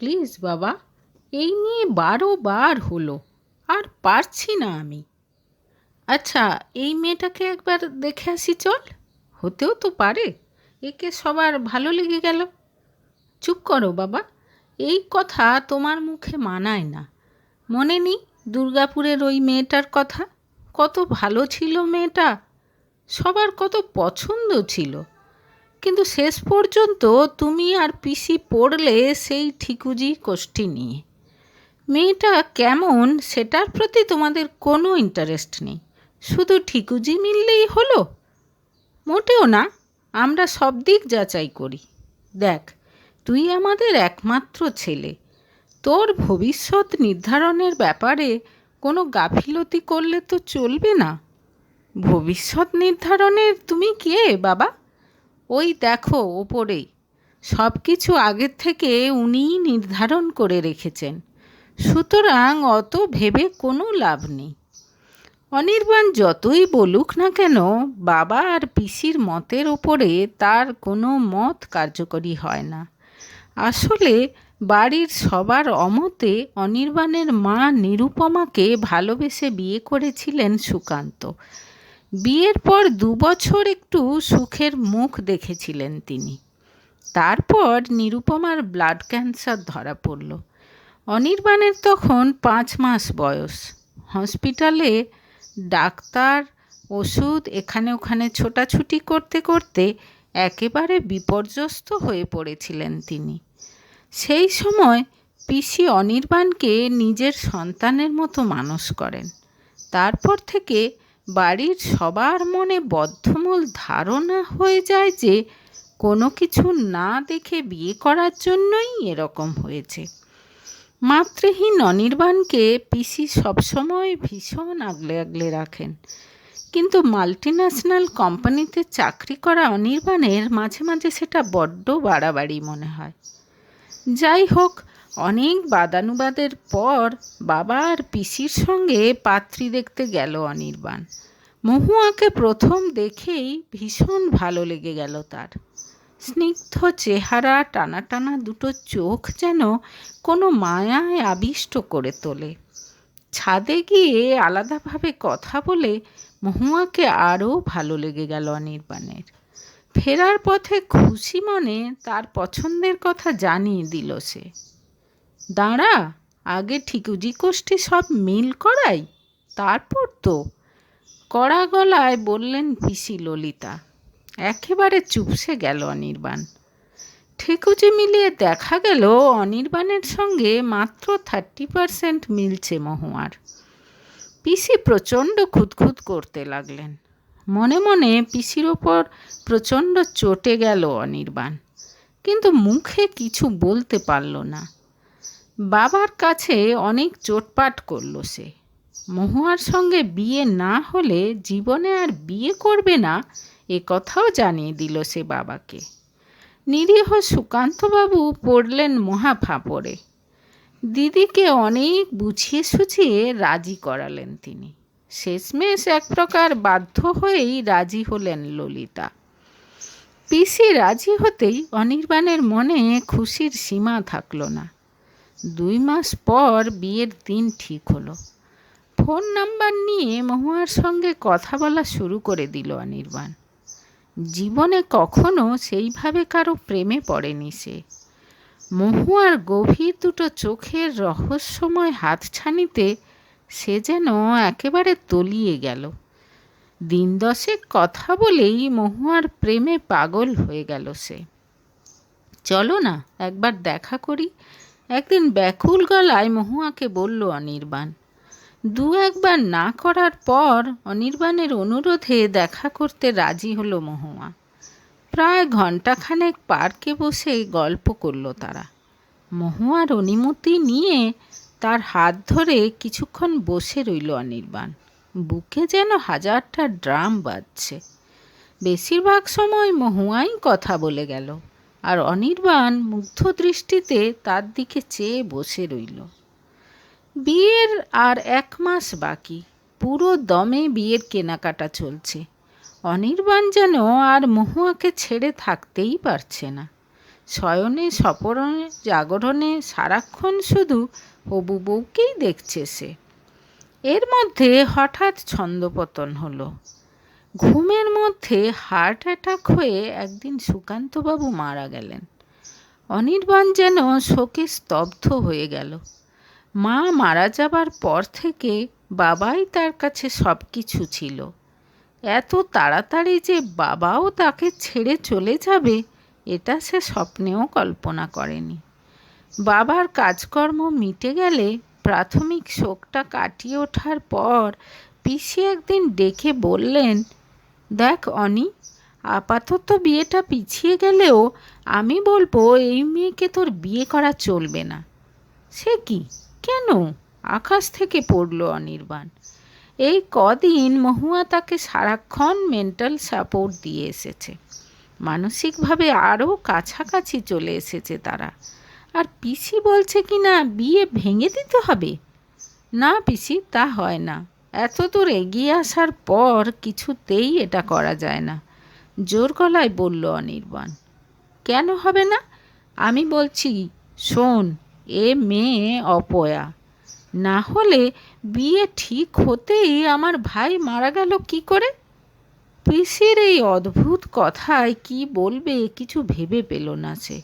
Please বাবা, এই নিয়ে বারো বার হলো, আর পারছি না আমি। আচ্ছা এই মেয়েটাকে একবার দেখে আসি চল। হতেও তো পারে, একে সবার ভালো লেগে গেল। চুপ করো বাবা, এই কথা তোমার মুখে মানায় না। মনে নেই দুর্গাপুরের ওই মেয়েটার কথা? কত ভালো ছিল মেয়েটা? সবার কত পছন্দ ছিল? কিন্তু শেষ পর্যন্ত তুমি আর পিসি পড়লে সেই ঠিকুজি কোষ্ঠী নিয়ে। মেয়েটা কেমন সেটার প্রতি তোমাদের কোনো ইন্টারেস্ট নেই। শুধু ঠিকুজি মিললেই হলো? মোটেও না, আমরা সব দিক যাচাই করি। দেখ, তুই আমাদের একমাত্র ছেলে। তোর ভবিষ্যৎ নির্ধারণের ব্যাপারে কোনো গাফিলতি করলে তো চলবে না। ভবিষ্যৎ নির্ধারণের তুমি কে, বাবা? ওই দেখো ওপরেই সব কিছু আগের থেকে উনিই নির্ধারণ করে রেখেছেন। সুতরাং অত ভেবে কোনো লাভ নেই। অনির্বাণ যতই বলুক না কেন, বাবা আর পিসির মতের ওপরে তার কোনো মত কার্যকরী হয় না। আসলে বাড়ির সবার অমতে অনির্বাণের মা নিরুপমাকে ভালোবেসে বিয়ে করেছিলেন সুকান্ত। বিয়ের পর দুবছর একটু সুখের মুখ দেখেছিলেন তিনি। তারপর নিরুপমার ব্লাড ক্যান্সার ধরা পড়ল। অনির্বাণের তখন পাঁচ মাস বয়স। হসপিটালে ডাক্তার, ওষুধ, এখানে ওখানে ছোটাছুটি করতে করতে একেবারে বিপর্যস্ত হয়ে পড়েছিলেন তিনি। সেই সময় পিসি অনির্বাণকে নিজের সন্তানের মতো মানুষ করেন। তারপর থেকে বাড়ির সবার মনে বদ্ধমূল ধারণা হয়ে যায় যে কোনো কিছু না দেখে বিয়ে করার জন্যই এরকম হয়েছে। মাতৃহীন অনির্বাণকে পিসি সবসময় ভীষণ আগলে আগলে রাখেন। কিন্তু মাল্টিন্যাশনাল কোম্পানিতে চাকরি করা অনির্বাণের মাঝে মাঝে সেটা বড্ড বাড়াবাড়ি মনে হয়। যাই হোক অনেক বাদানুবাদের পর বাবা আর পিসির সঙ্গে পাত্রী দেখতে গেল অনির্বাণ। মহুয়াকে প্রথম দেখেই ভীষণ ভালো লেগে গেল তার। স্নিগ্ধ চেহারা টানা টানা দুটো চোখ যেন কোনো মায়ায় আবিষ্ট করে তোলে। ছাদে গিয়ে আলাদাভাবে কথা বলে মহুয়াকে আরও ভালো লেগে গেল অনির্বাণের। ফেরার পথে খুশি মনে তার পছন্দের কথা জানিয়ে দিল সে। দাঁড়া, আগে ঠিকুজি কোষ্ঠী সব মিল করাই, তারপর তো। কড়া গলায় বললেন পিসি ললিতা। একেবারে চুপসে গেল অনির্বাণ। ঠিকুজি মিলিয়ে দেখা গেল অনির্বাণের সঙ্গে মাত্র থার্টি পারসেন্ট মিলছে মহুয়ার। পিসি প্রচণ্ড খুঁতখুত করতে লাগলেন। মনে মনে পিসির ওপর প্রচণ্ড চটে গেল অনির্বাণ। কিন্তু মুখে কিছু বলতে পারল না। বাবার কাছে অনেক চোটপাট করল সে। মহুয়ার সঙ্গে বিয়ে না হলে জীবনে আর বিয়ে করবে না, এ কথাও জানিয়ে দিল সে বাবাকে। নিরীহ সুকান্তবাবু পড়লেন মহা ফাঁপড়ে দিদিকে অনেক বুঝিয়ে সুঝিয়ে রাজি করালেন তিনি। শেষমেশ এক প্রকার বাধ্য হয়েই রাজি হলেন ললিতা। পিসি রাজি হতেই অনির্বাণের মনে খুশির সীমা থাকল না। দুই মাস পর বিয়ের দিন ঠিক হলো। ফোন নাম্বার নিয়ে মহুয়ার সঙ্গে কথা বলা শুরু করে দিল অনির্বাণ। জীবনে কখনো সেইভাবে কারও প্রেমে পড়েনি সে। মহুয়ার গভীর দুটো চোখের রহস্যময় হাতছানিতে সে যেন একেবারে তলিয়ে গেল। দিন দশেক কথা বলেই মহুয়ার প্রেমে পাগল হয়ে গেল সে। চলো না, একবার দেখা করি। একদিন ব্যাকুল গলায় মহুয়াকে বলল অনির্বাণ, দু একবার না করার পর অনির্বাণের অনুরোধে দেখা করতে রাজি হলো মহুয়া। প্রায় ঘণ্টাখানেক পার্কে বসে গল্প করল তারা। মহুয়ার অনুমতি নিয়ে তার হাত ধরে কিছুক্ষণ বসে রইল অনির্বাণ। বুকে যেন হাজারটা ড্রাম বাজছে। বেশিরভাগ সময় মহুয়াই কথা বলে গেল। আর অনির্বাণ মুগ্ধ দৃষ্টিতে তার দিকে চেয়ে বসে রইল। বিয়ের আর এক মাস বাকি, পুরো দমে বিয়ের কেনাকাটা চলছে। অনির্বাণ যেন আর মহুয়াকে ছেড়ে থাকতেই পারছে না। শয়নে সপরণে জাগরণে, সারাক্ষণ শুধু হবু বউকেই দেখছে সে। এর মধ্যে হঠাৎ ছন্দপতন হলো। ঘুমের মধ্যে হার্ট অ্যাটাক হয়ে একদিন সুকান্তবাবু মারা গেলেন। অনির্বাণ যেন শোকে স্তব্ধ হয়ে গেল। মা মারা যাবার পর থেকে বাবাই তার কাছে সব কিছু ছিল। এত তাড়াতাড়ি যে বাবাও তাকে ছেড়ে চলে যাবে, এটা সে স্বপ্নেও কল্পনা করেনি। বাবার কাজকর্ম মিটে গেলে প্রাথমিক শোকটা কাটিয়ে ওঠার পর পিসি একদিন ডেকে বললেন দেখ, অনি, আপাতত বিয়েটা পিছিয়ে গেলেও আমি বলব এই মেয়েকে তোর বিয়ে করা চলবে না। সে কি? কেন? আকাশ থেকে পড়ল অনির্বাণ। এই কদিন মহুয়া তাকে সারাক্ষণ মেন্টাল সাপোর্ট দিয়ে এসেছে। মানসিকভাবে আরও কাছাকাছি চলে এসেছে তারা। আর পিসি বলছে কি না, বিয়ে ভেঙে দিতে হবে? না পিসি, তা হয় না। এত দূর এগিয়ে আসার পর কিছুতেই এটা করা যায় না। জোর গলায় বলল অনির্বাণ, কেন হবে না? আমি বলছি, শোন, এ মেয়ে অপয়া। না হলে বিয়ে ঠিক হতেই আমার ভাই মারা গেল কি করে? পিসির এই অদ্ভুত কথায় কি বলবে কিছু ভেবে পেল না সে।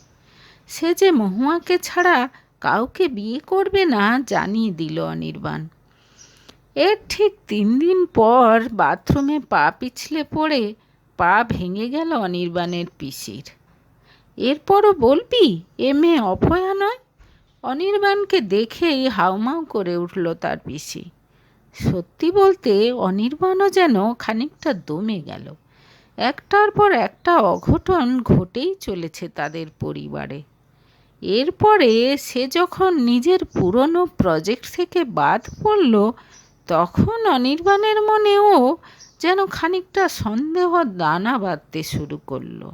সে যে মহুয়াকে ছাড়া কাউকে বিয়ে করবে না জানিয়ে দিল অনির্বাণ। এর ঠিক তিন দিন পর বাথরুমে পা পিছলে পড়ে পা ভেঙে গেল অনির্বাণের পিসির। এরপরও বলবি, এ মেয়ে অপয়া নয়? অনির্বাণকে দেখেই হাউমাউ করে উঠল তার পিসি। সত্যি বলতে অনির্বাণও যেন খানিকটা দমে গেল। একটার পর একটা অঘটন ঘটেই চলেছে তাদের পরিবারে। এরপরে সে যখন নিজের পুরনো প্রজেক্ট থেকে বাদ পড়ল তখন অনির্বাণের মনেও যেন খানিকটা সন্দেহ দানা বাঁধতে শুরু করল।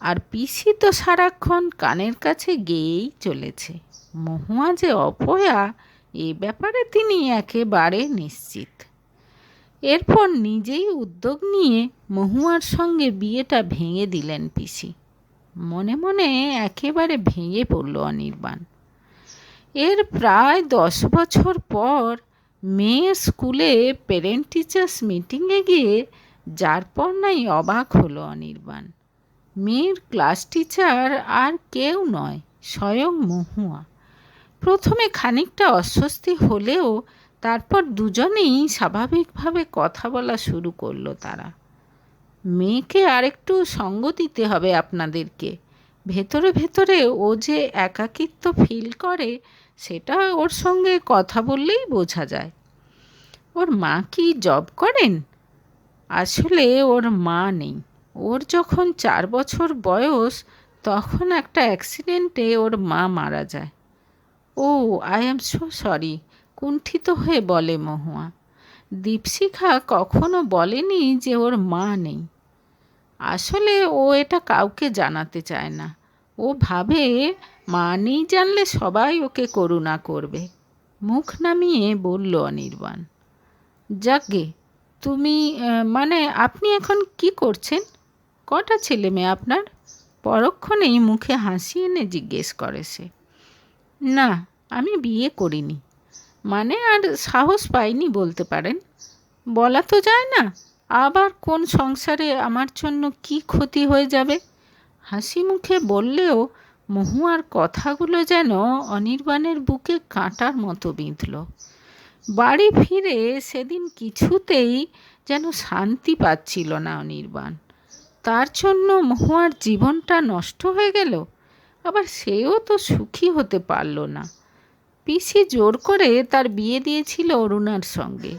আর পিসি তো সারাক্ষণ কানের কাছে গেয়েই চলেছে। মহুয়া যে অপয়া, এ ব্যাপারে তিনি একেবারে নিশ্চিত। এরপর নিজেই উদ্যোগ নিয়ে মহুয়ার সঙ্গে বিয়েটা ভেঙে দিলেন পিসি। মনে মনে একেবারে ভেঙে পড়ল অনির্বাণ। এর প্রায় দশ বছর পর মেয়ের স্কুলে প্যারেন্ট টিচার্স মিটিংয়ে গিয়ে যার পর নাই অবাক হলো অনির্বাণ। মেয়ের ক্লাস টিচার আর কেউ নয়, স্বয়ং মহুয়া। প্রথমে খানিকটা অস্বস্তি হলেও তারপর দুজনেই স্বাভাবিকভাবে কথা বলা শুরু করল তারা। মেয়েকে আরেকটু সঙ্গ দিতে হবে আপনাদেরকে। ভেতরে ভেতরে ও যে একাকিত্ব ফিল করে সেটা ওর সঙ্গে কথা বললেই বোঝা যায়। ওর মা কি জব করেন? আসলে ওর মা নেই। ওর যখন চার বছর বয়স, তখন একটা অ্যাক্সিডেন্টে ওর মা মারা যায়। Oh I am so sorry কুণ্ঠিত হয়ে বলে মহুয়া। দীপশিখা কখনো বলেনি যে ওর মা নেই। আসলে ও এটা কাউকে জানাতে চায় না। ও ভাবে মা নেই জানলে সবাই ওকে করুণা করবে। মুখ নামিয়ে বলল অনির্বাণ, যাকে, তুমি মানে আপনি এখন কি করছেন? কটা ছেলে মেয়ে আপনার? পরক্ষণেই মুখে হাসি এনে জিজ্ঞেস করে সে। না, আমি বিয়ে করিনি। মানে আর সাহস পাইনি বলতে পারেন। বলা তো যায় না, আবার কোন সংসারে আমার জন্য কি ক্ষতি হয়ে যাবে? হাসি মুখে বললেও মহুয়ার কথাগুলো যেন অনির্বাণের বুকে কাঁটার মতো বিঁধল। বাড়ি ফিরে সেদিন কিছুতেই যেন শান্তি পাচ্ছিল না অনির্বাণ। তার জন্য মহুয়ার জীবনটা নষ্ট হয়ে গেল, আবার সেও তো সুখী হতে পারল না। পিসি জোর করে তার বিয়ে দিয়েছিল অরুণার সঙ্গে।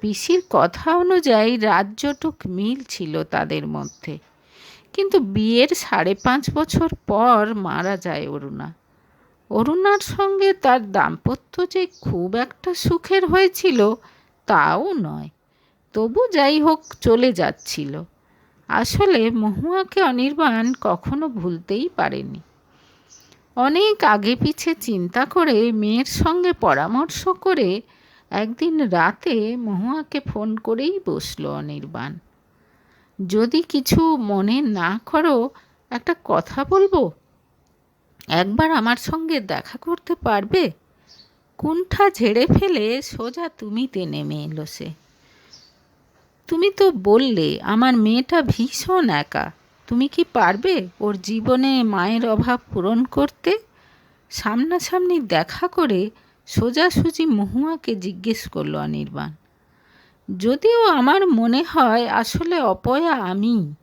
পিসির কথা অনুযায়ী রাজ্যটুক মিল ছিল তাদের মধ্যে। কিন্তু বিয়ের সাড়ে পাঁচ বছর পর মারা যায় অরুণা। অরুণার সঙ্গে তার দাম্পত্য যে খুব একটা সুখের হয়েছিল, তাও নয়। তবু যাই হোক, চলে যাচ্ছিল। আসলে মহুয়াকে অনির্বাণ কখনো ভুলতেই পারেনি। অনেক আগে পিছে চিন্তা করে মেয়ের সঙ্গে পরামর্শ করে একদিন রাতে মহুয়াকে ফোন করেই বসল অনির্বাণ। যদি কিছু মনে না করো, একটা কথা বলব? একবার আমার সঙ্গে দেখা করতে পারবে? কুণ্ঠা ঝেড়ে ফেলে সোজা তুমিতে নেমে এলো সে। তুমি তো বললে, আমার মেয়েটা ভীষণ একা। তুমি কি পারবে ওর জীবনে মায়ের অভাব পূরণ করতে? সামনাসামনি দেখা করে সোজাসুজি মহুয়াকে জিজ্ঞেস করল অনির্বাণ। যদিও আমার মনে হয় আসলে অপয়া আমি।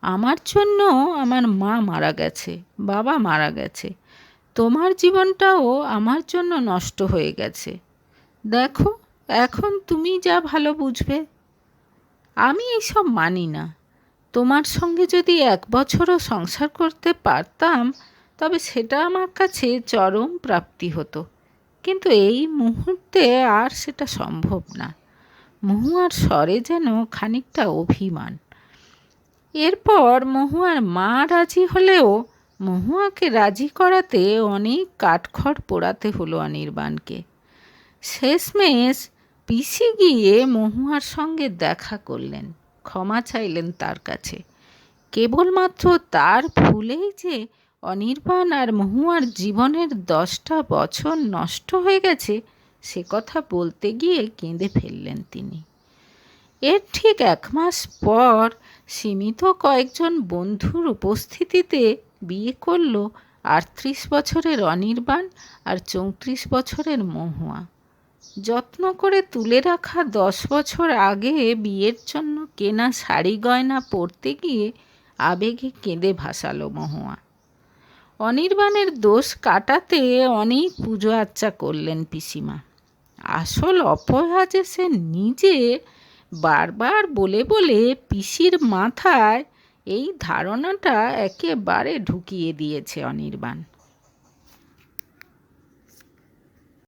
আমার জন্য আমার মা মারা গেছে, বাবা মারা গেছে। তোমার জীবনটাও আমার জন্য নষ্ট হয়ে গেছে। দেখো, এখন তুমি যা ভালো বুঝবে। আমি এইসব মানি না। তোমার সঙ্গে যদি এক বছরও সংসার করতে পারতাম, তবে সেটা আমার কাছে চরম প্রাপ্তি হতো। কিন্তু এই মুহূর্তে আর সেটা সম্ভব না। মহুয়ার স্বরে যেন খানিকটা অভিমান। এরপর মহুয়ার মা রাজি হলেও মহুয়াকে রাজি করাতে অনেক কাঠখড় পোড়াতে হলো অনির্বাণকে। শেষমেশ পিসি গিয়ে মহুয়ার সঙ্গে দেখা করলেন, ক্ষমা চাইলেন তার কাছে। কেবলমাত্র তার ভুলেই যে অনির্বাণ আর মহুয়ার জীবনের দশটা বছর নষ্ট হয়ে গেছে সে কথা বলতে গিয়ে কেঁদে ফেললেন তিনি। এর ঠিক এক মাস পর সীমিত কয়েকজন বন্ধুর উপস্থিতিতে বিয়ে করল আটত্রিশ বছরের অনির্বাণ আর চৌত্রিশ বছরের মহুয়া। যত্ন করে তুলে রাখা দশ বছর আগে বিয়ের জন্য কেনা শাড়ি গয়না পরতে গিয়ে আবেগে কেঁদে ভাসালো মহুয়া। অনির্বাণের দোষ কাটাতে অনেক পুজো আর্চা করলেন পিসিমা। আসল অপয়া যে সে নিজে বারবার বলে বলে পিসির মাথায় এই ধারণাটা একেবারে ঢুকিয়ে দিয়েছে অনির্বাণ।